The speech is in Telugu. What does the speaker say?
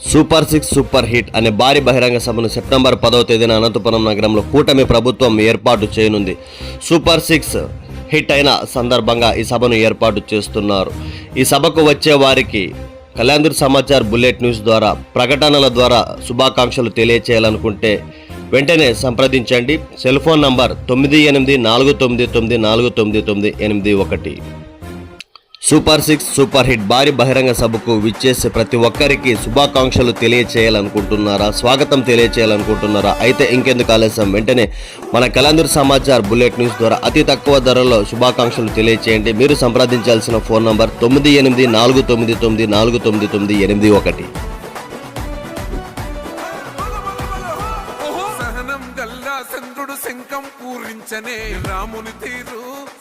సూపర్ సిక్స్ సూపర్ హిట్ అనే భారీ బహిరంగ సభను సెప్టెంబర్ పదవ తేదీన అనంతపురం నగరంలో కూటమి ప్రభుత్వం ఏర్పాటు చేయనుంది. సూపర్ సిక్స్ హిట్ అయిన సందర్భంగా ఈ సభను ఏర్పాటు చేస్తున్నారు. ఈ సభకు వచ్చే వారికి కళ్యాణ్దుర్ సమాచార్ బుల్లెట్ న్యూస్ ద్వారా ప్రకటనల ద్వారా శుభాకాంక్షలు తెలియచేయాలనుకుంటే వెంటనే సంప్రదించండి. సెల్ ఫోన్ నంబర్ తొమ్మిది ఎనిమిది నాలుగు తొమ్మిది తొమ్మిది నాలుగు తొమ్మిది తొమ్మిది ఎనిమిది ఒకటి. సూపర్ సిక్స్ సూపర్ హిట్ భారీ బహిరంగ సభకు విచ్చేసే ప్రతి ఒక్కరికి శుభాకాంక్షలు తెలియచేయాలనుకుంటున్నారా? స్వాగతం తెలియచేయాలనుకుంటున్నారా? అయితే ఇంకెందుకు ఆలస్యం? వెంటనే మన కలందూర్ సమాచార్ బుల్లెట్ న్యూస్ ద్వారా అతి తక్కువ ధరలో శుభాకాంక్షలు తెలియచేయండి. మీరు సంప్రదించాల్సిన ఫోన్ నంబర్ తొమ్మిది ఎనిమిది నాలుగు తొమ్మిది తొమ్మిది నాలుగు తొమ్మిది తొమ్మిది ఎనిమిది ఒకటి. రాముని తీరు.